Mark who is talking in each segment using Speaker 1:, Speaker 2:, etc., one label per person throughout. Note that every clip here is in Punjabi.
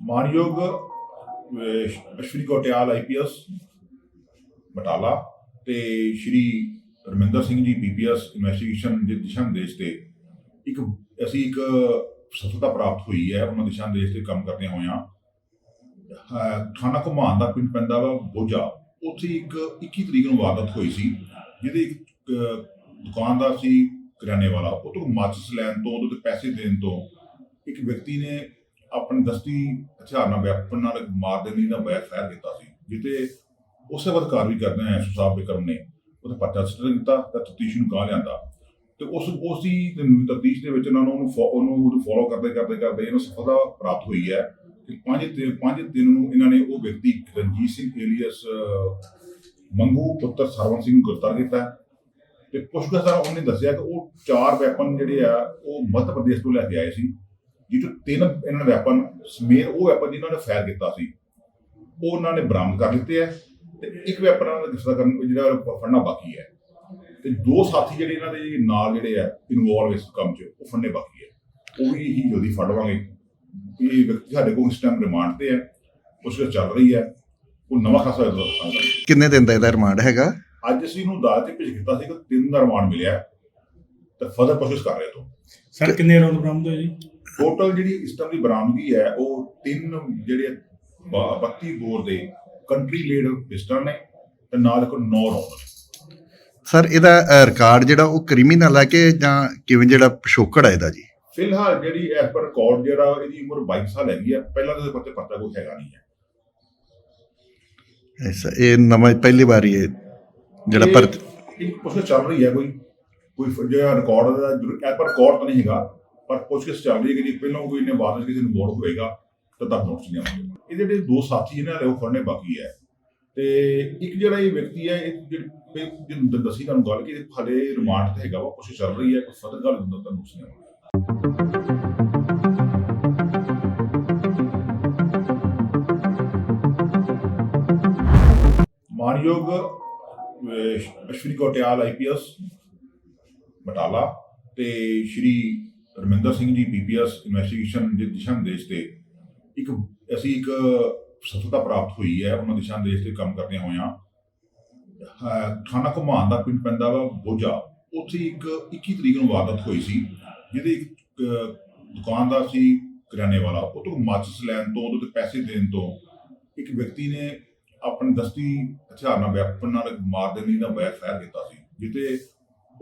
Speaker 1: ਮਾਨਯੋਗ ਅਹ, ਕੋਟਿਆਲ ਆਈਪੀਐਸ ਬਟਾਲਾ ਤੇ ਸ਼੍ਰੀ ਰਮਿੰਦਰ ਸਿੰਘ ਜੀ ਪੀਪੀਐਸ ਇਨਵੈਸਟੀਗੇਸ਼ਨ ਦੇ ਦਿਸ਼ਾ ਨਿਰਦੇਸ਼ ਤੇ ਇੱਕ ਅਸੀਂ ਇੱਕ ਸਫਲਤਾ ਪ੍ਰਾਪਤ ਹੋਈ ਹੈ ਉਹਨਾਂ ਦਿਸ਼ਾ ਨਿਰਦੇਸ਼ ਤੇ ਕੰਮ ਕਰਦੇ ਹੋਇਆਂ ਅਹ, ਥਾਣਾ ਘੁਮਾਨ ਦਾ ਪਿੰਡ ਪੈਂਦਾ ਵਾ ਬੋਝਾ ਉੱਥੇ ਇੱਕ 21 ਤਰੀਕ ਨੂੰ ਵਾਰਦਾਤ ਹੋਈ ਸੀ ਜਿਹਦੇ ਦੁਕਾਨਦਾਰ ਸੀ, ਕਰਿਆਨੇ ਵਾਲਾ, ਉਹ ਤੋਂ ਮਾਚਿਸ ਲੈਣ ਤੋਂ, ਉਹਦੇ ਤੇ ਪੈਸੇ ਦੇਣ ਤੋਂ ਇੱਕ ਵਿਅਕਤੀ ਨੇ ਆਪਣੇ ਦਸਤੀ ਹਥਿਆਰ ਨਾਲ, ਵੈਪਨ ਨਾਲ ਮਾਰ ਦੇਣ ਦਾ ਬੈਕ ਫਾਇਰ ਕੀਤਾ ਸੀ ਜਿੱਤੇ ਉਸੇ ਵਕਤ ਕਾਰਵਾਈ ਕਰਦੇ ਆ ਐਸਓ ਬਿਕਰਮ ਨੇ ਉਹਦਾ ਪਰਚਾ ਸਟਰ ਕੀਤਾ ਤਾਂ ਤਫਤੀਸ਼ ਨੂੰ ਗਾਹ ਲਿਆਂਦਾ। ਤੇ ਉਸ, ਉਸੀ ਤਫਤੀਸ਼ ਦੇ ਵਿੱਚ ਉਹਨਾਂ ਨੂੰ ਉਹਨੂੰ ਫੋਲੋ ਕਰਦੇ ਕਰਦੇ ਕਰਦੇ ਇਹਨੂੰ ਸਫਲਤਾ ਪ੍ਰਾਪਤ ਹੋਈ ਹੈ। ਕਿ ਪੰਜ ਤੇ, ਪੰਜ ਦਿਨ ਨੂੰ ਇਹਨਾਂ ਨੇ ਉਹ ਵਿਅਕਤੀ ਰਣਜੀਤ ਸਿੰਘ ਏਲੀਅਸ ਮੰਗੂ ਪੁੱਤਰ ਸਰਵਨ ਸਿੰਘ ਨੂੰ ਗ੍ਰਿਫਤਾਰ ਕੀਤਾ। ਤੇ ਪੁੱਛਗਿੱਛ ਦਾ ਉਹਨੇ ਦੱਸਿਆ ਕਿ ਉਹ ਚਾਰ ਵੈਪਨ ਜਿਹੜੇ ਆ, ਉਹ ਮੱਧ ਪ੍ਰਦੇਸ਼ ਤੋਂ ਲੈ ਕੇ ਆਏ ਸੀ ਜਿਹਦੇ ਤਿੰਨ ਇਹਨਾਂ ਨੇ ਵੈਪਨ ਸਮੇਤ ਉਹ ਵੈਪਨ ਜਿਨ੍ਹਾਂ ਨੇ ਫਾਇਰ ਕੀਤਾ ਸੀ, ਉਹ ਉਹਨਾਂ ਨੇ ਬਰਾਮਦ ਕਰ ਲਿੱਤੇ ਹੈ ਤੇ ਇੱਕ ਵੈਪਨ ਉਹਨਾਂ ਦਾ ਗ੍ਰਿਫਤਾਰ ਕਰਨ, ਜਿਹੜਾ ਫੜਨਾ ਬਾਕੀ ਹੈ। ਤੇ ਦੋ ਸਾਥੀ ਜਿਹੜੇ ਇਹਨਾਂ ਦੇ ਨਾਲ ਜਿਹੜੇ ਆ ਇਨਵੋਲਵ ਇਸ ਕੰਮ 'ਚ, ਉਹ ਫੜਨੇ ਬਾਕੀ ਹੈ। ਉਹ ਵੀ ਹੀ ਜਲਦੀ ਫੜਵਾਂਗੇ ਇਹ ਵਿਅਕਤੀ ਸਾਡੇ ਕੋਲ ਇਸ ਟਾਈਮ ਰਿਮਾਂਡ ਤੇ ਹੈ ਉਸ ਚੱਲ ਰਹੀ ਹੈ। ਉਹ ਨਵਾਂ ਖਾਸਾ ਦੱਸਾਂਗਾ।
Speaker 2: ਕਿੰਨੇ ਦਿਨ ਦਾ ਇਹਦਾ ਰਿਮਾਂਡ ਹੈਗਾ?
Speaker 1: ਅੱਜ ਅਸੀਂ ਨੂੰ ਅਦਾਲਤ 'ਚ ਭੇਜ ਕੀਤਾ ਸੀ ਕਿ ਤਿੰਨ ਦਾ ਰਿਮਾਂਡ ਮਿਲਿਆ ਤੇ ਫਰਦਰ ਪ੍ਰੋਸੈਸ ਕਰ ਰਹੇ ਤੋਂ।
Speaker 3: ਸਰ ਕਿੰਨੇ ਰੌਂਦ ਬਰਾਮਦ ਹੋਏ ਜੀ?
Speaker 1: ਟੋਟਲ ਜਿਹੜੀ ਇਸ ਟਾਈਮ ਦੀ ਬਰਾਮਦਗੀ ਹੈ ਉਹ ਤਿੰਨ ਜਿਹੜੇ ਬ- 32 ਬੋਰ ਦੇ ਕੰਟਰੀ ਮੇਡ ਪਿਸਟਲ ਨੇ ਤੇ ਨਾਲ ਇੱਕ 9 ਰੌਂਦ ਨੇ।
Speaker 2: ਸਰ ਇਹਦਾ ਰਿਕਾਰਡ ਜਿਹੜਾ ਉਹ ਕ੍ਰਿਮੀਨਲ ਹੈ ਕਿ ਜਾਂ ਕਿਵੇਂ ਜਿਹੜਾ ਪਿਛੋਕੜ ਹੈ ਇਹਦਾ ਜੀ?
Speaker 1: ਫਿਲਹਾਲ ਜਿਹੜੀ ਐਸ ਪਰ ਰਿਕਾਰਡ ਜਿਹੜਾ ਇਹਦੀ ਉਮਰ 22 ਸਾਲ ਹੈਗੀ ਹੈ ਪਹਿਲਾਂ ਤਾਂ ਪੱਤੇ ਪੱਤਾ ਕੋਈ ਹੈਗਾ ਨਹੀਂ ਹੈ।
Speaker 2: ਐਸਾ ਇਹ ਨਵਾਂ ਪਹਿਲੀ ਵਾਰੀ ਇਹ ਜਿਹੜਾ ਪਰ
Speaker 1: ਇਹ ਪੁੱਛ ਚੱਲ ਰਹੀ ਹੈ ਕੋਈ ਕੋਈ ਜਿਹੜਾ ਰਿਕਾਰਡ ਦਾ ਪਰ ਰਿਕਾਰਡ ਤਾਂ ਨਹੀਂ ਹੈਗਾ ਪਰ ਪੁੱਛਗਿੱਛ ਚੱਲ ਰਹੀ ਹੈ ਕਿ ਪਹਿਲਾਂ ਕੋਈ ਨੇ ਬਾਅਦ ਵਿੱਚ ਕਿਸੇ ਨੂੰ ਬੋਰਡ ਹੋਏਗਾ ਤਾਂ ਤੱਕ ਨੋਟਿਸ ਨਹੀਂ ਆਉਂਦੇ। ਇਹ ਜਿਹੜੇ ਦੋ ਸਾਥੀ ਇਹਨਾਂ ਨੇ ਉਹ ਫੜਨੇ ਬਾਕੀ ਹੈ। ਤੇ ਇੱਕ ਜਿਹੜਾ ਇਹ ਵਿਅਕਤੀ ਹੈ ਇਹ ਜਿਹੜੀ ਦੱਸੀ ਤੁਹਾਨੂੰ ਗੱਲ ਕਿ ਇਹ ਹਲੇ ਰਿਮਾਂਡ ਤੇ ਹੈਗਾ ਵਾ ਕੁਛ ਚੱਲ ਰਹੀ ਹੈ ਕੋਈ ਫਰਦਰ ਗੱਲ ਹੁੰਦਾ ਤਾਂ ਨੋਟਿਸ ਨਹੀਂ ਆਉਂਦਾ। ਮਾਨਯੋਗ ਅਹ, ਕੋਟਿਆਲ ਆਈਪੀਐਸ ਬਟਾਲਾ ਤੇ ਸ਼੍ਰੀ ਰਮਿੰਦਰ ਸਿੰਘ ਜੀ ਪੀਪੀਐਸ ਇਨਵੈਸਟੀਗੇਸ਼ਨ ਦੇ ਦਿਸ਼ਾ ਨਿਰਦੇਸ਼ ਤੇ ਇੱਕ ਅਸੀਂ ਇੱਕ ਸਫਲਤਾ ਪ੍ਰਾਪਤ ਹੋਈ ਹੈ ਉਹਨਾਂ ਦਿਸ਼ਾ ਨਿਰਦੇਸ਼ ਤੇ ਕੰਮ ਕਰਦੇ ਹੋਇਆਂ। ਅਹ, ਥਾਣਾ ਘੁਮਾਨ ਦਾ ਪਿੰਡ ਪੈਂਦਾ ਵਾ ਬੋਝਾ। ਉੱਥੇ ਇੱਕ 21 ਤਰੀਕ ਨੂੰ ਵਾਰਦਾਤ ਹੋਈ ਸੀ ਜਿਹਦੇ ਇੱਕ ਦੁਕਾਨਦਾਰ ਸੀ ਕਰਿਆਨੇ ਵਾਲਾ। ਉਹ ਤੋਂ ਮਾਚਿਸ ਲੈਣ ਤੋਂ ਉਹਦੇ ਪੈਸੇ ਦੇਣ ਤੋਂ ਇੱਕ ਵਿਅਕਤੀ ਨੇ ਆਪਣੇ ਦਸਤੀ ਹਥਿਆਰ ਨਾਲ ਵੈਪਨ ਨਾਲ ਮਾਰ ਦੇਣ ਦਾ ਬੈਕ ਫਾਇਰ ਕੀਤਾ ਸੀ। ਜਿੱਤੇ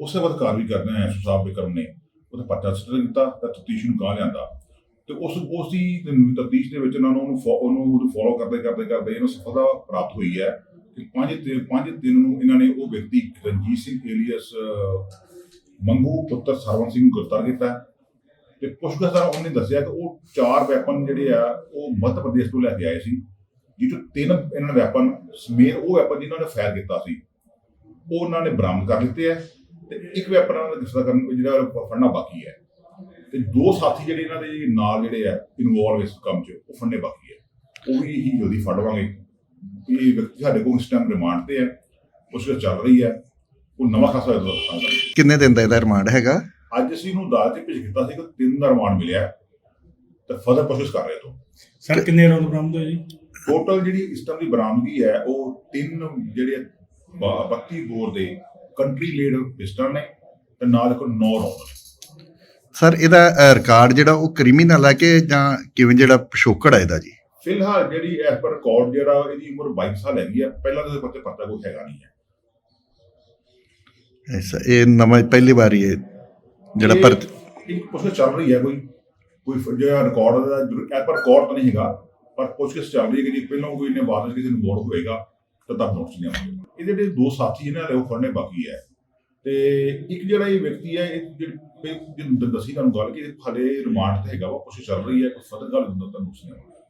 Speaker 1: ਉਸੇ ਵਕਤ ਕਾਰਵਾਈ ਕਰਦੇ ਆ ਸਾਹਿਬ ਬਿਕਰਮ ਨੇ। ਉਹਦਾ ਪਰਚਾ ਸਟਰ ਕੀਤਾ ਤਾਂ ਤਫਤੀਸ਼ ਨੂੰ ਗਾਹ ਲਿਆਂਦਾ। ਤੇ ਉਸ, ਉਸੀ ਤਫਤੀਸ਼ ਦੇ ਵਿੱਚ ਉਹਨਾਂ ਨੂੰ ਉਹਨੂੰ ਫੋਲੋ ਕਰਦੇ ਕਰਦੇ ਕਰਦੇ ਇਹਨੂੰ ਸਫਲਤਾ ਪ੍ਰਾਪਤ ਹੋਈ ਹੈ ਕਿ ਪੰਜ ਤੇ, ਪੰਜ ਦਿਨ ਨੂੰ ਇਹਨਾਂ ਨੇ ਉਹ ਵਿਅਕਤੀ ਰਣਜੀਤ ਸਿੰਘ ਏਲੀਅਸ ਮੰਗੂ ਪੁੱਤਰ ਸਰਵਨ ਸਿੰਘ ਨੂੰ ਗ੍ਰਿਫਤਾਰ ਕੀਤਾ। ਹੈ। ਤੇ ਪੁੱਛਗਿੱਛ ਦਾ ਉਹਨੇ ਦੱਸਿਆ ਕਿ ਉਹ ਚਾਰ ਵੈਪਨ ਜਿਹੜੇ ਆ, ਉਹ ਮੱਧ ਪ੍ਰਦੇਸ਼ ਤੋਂ ਲੈ ਕੇ ਆਏ ਸੀ। ਜਿਹਦੇ ਤਿੰਨ ਇਹਨਾਂ ਨੇ ਵੈਪਨ ਸਮੇਤ ਉਹ ਵੈਪਨ ਜਿਨ੍ਹਾਂ ਨੇ ਫਾਇਰ ਕੀਤਾ ਸੀ ਉਹ ਉਹਨਾਂ ਨੇ ਬਰਾਮਦ ਕਰ ਲਿੱਤੇ ਹੈ ਤੇ ਇੱਕ ਵੈਪਨ ਉਹਨਾਂ ਦਾ ਗ੍ਰਿਫਤਾਰ ਕਰਨ ਜਿਹੜਾ ਫੜਨਾ ਬਾਕੀ ਹੈ। ਤੇ ਦੋ ਸਾਥੀ ਜਿਹੜੇ ਇਹਨਾਂ ਦੇ ਨਾਲ ਜਿਹੜੇ ਆ ਇਨਵੋਲਵ ਇਸ ਕੰਮ 'ਚ ਉਹ ਫੜਨੇ ਬਾਕੀ ਹੈ। ਉਹ ਵੀ ਹੀ ਜਲਦੀ ਫੜਵਾਂਗੇ ਇਹ ਵਿਅਕਤੀ ਸਾਡੇ ਕੋਲ ਇਸ ਟਾਈਮ ਰਿਮਾਂਡ ਤੇ ਹੈ ਉਸ ਵਿੱਚ ਚੱਲ ਰਹੀ ਹੈ ਉਹ ਨਵਾਂ ਖਾਸਾ ਦੱਸਾਂਗਾ
Speaker 2: ਕਿੰਨੇ ਦਿਨ ਦਾ ਇਹਦਾ ਰਿਮਾਂਡ ਹੈਗਾ?
Speaker 1: ਅੱਜ ਅਸੀਂ ਨੂੰ ਅਦਾਲਤ 'ਚ ਭੇਜ ਕੀਤਾ ਸੀ ਕਿ ਤਿੰਨ ਦਾ ਰਿਮਾਂਡ ਮਿਲਿਆ ਤੇ ਫਰਦਰ ਪ੍ਰੋਸੈਸ ਕਰ ਰਹੇ ਤੋਂ।
Speaker 3: ਸਰ ਕਿੰਨੇ ਰੌਂਦ ਬਰਾਮਦ ਹੋਏ ਜੀ?
Speaker 1: ਟੋਟਲ ਜਿਹੜੀ ਇਸ ਟਾਈਮ ਦੀ ਬਰਾਮਦਗੀ ਹੈ ਉਹ ਤਿੰਨ ਜਿਹੜੇ ਬ- 32 ਬੋਰ ਦੇ ਕੰਟਰੀ ਮੇਡ ਪਿਸਟਲ ਨੇ ਤੇ ਨਾਲ ਇੱਕ 9 ਰੌਂਦ ਨੇ।
Speaker 2: ਸਰ ਇਹਦਾ ਰਿਕਾਰਡ ਜਿਹੜਾ ਉਹ ਕ੍ਰਿਮੀਨਲ ਹੈ ਕਿ ਜਾਂ ਕਿਵੇਂ ਜਿਹੜਾ ਪਿਛੋਕੜ ਹੈ ਇਹਦਾ ਜੀ?
Speaker 1: ਫਿਲਹਾਲ ਜਿਹੜੀ ਐਸ ਪਰ ਰਿਕਾਰਡ ਜਿਹੜਾ ਇਹਦੀ ਉਮਰ 22 ਸਾਲ ਹੈਗੀ ਹੈ ਪਹਿਲਾਂ ਤਾਂ ਪੱਤੇ ਪੱਤਾ ਕੋਈ ਹੈਗਾ ਨਹੀਂ ਹੈ।
Speaker 2: ਐਸਾ ਇਹ ਨਵਾਂ ਪਹਿਲੀ ਵਾਰੀ ਇਹ ਜਿਹੜਾ ਪਰ
Speaker 1: ਇਹ ਪੁੱਛ ਚੱਲ ਰਹੀ ਹੈ ਕੋਈ ਕੋਈ ਜਿਹੜਾ ਰਿਕਾਰਡ ਦਾ ਐਸ ਪਰ ਰਿਕਾਰਡ ਤਾਂ ਨਹੀਂ ਹੈਗਾ। ਪਰ ਪੁੱਛਗਿੱਛ ਚੱਲ ਰਹੀ ਹੈ ਕਿ ਜੇ, ਪਹਿਲਾਂ ਕੋਈ ਨੇ ਬਾਅਦ ਵਿੱਚ ਕਿਸੇ ਨੂੰ ਬੋਰਡ ਹੋਏਗਾ, ਤਾਂ ਤੁਹਾਨੂੰ ਨੋਟਿਸ ਨਹੀਂ ਆਉਂਦੇ। ਇਹ ਜਿਹੜੇ ਦੋ ਸਾਥੀ ਇਹਨਾਂ ਨੇ, ਉਹ ਫੜਨੇ ਬਾਕੀ ਹੈ। ਤੇ ਇੱਕ ਜਿਹੜਾ ਇਹ ਵਿਅਕਤੀ ਹੈ, ਇਹ ਜਿਹੜੀ ਦੱਸੀ ਤੁਹਾਨੂੰ ਗੱਲ ਕਿ ਇਹ ਹਲੇ ਰਿਮਾਂਡ ਤੇ ਹੈਗਾ ਵਾ ਕੁਛ ਚੱਲ ਰਹੀ ਹੈ, ਕੋਈ ਫਰਦਰ ਗੱਲ ਹੁੰਦਾ ਤਾਂ ਨੋਟਿਸ ਨਹੀਂ ਆਉਂਦਾ।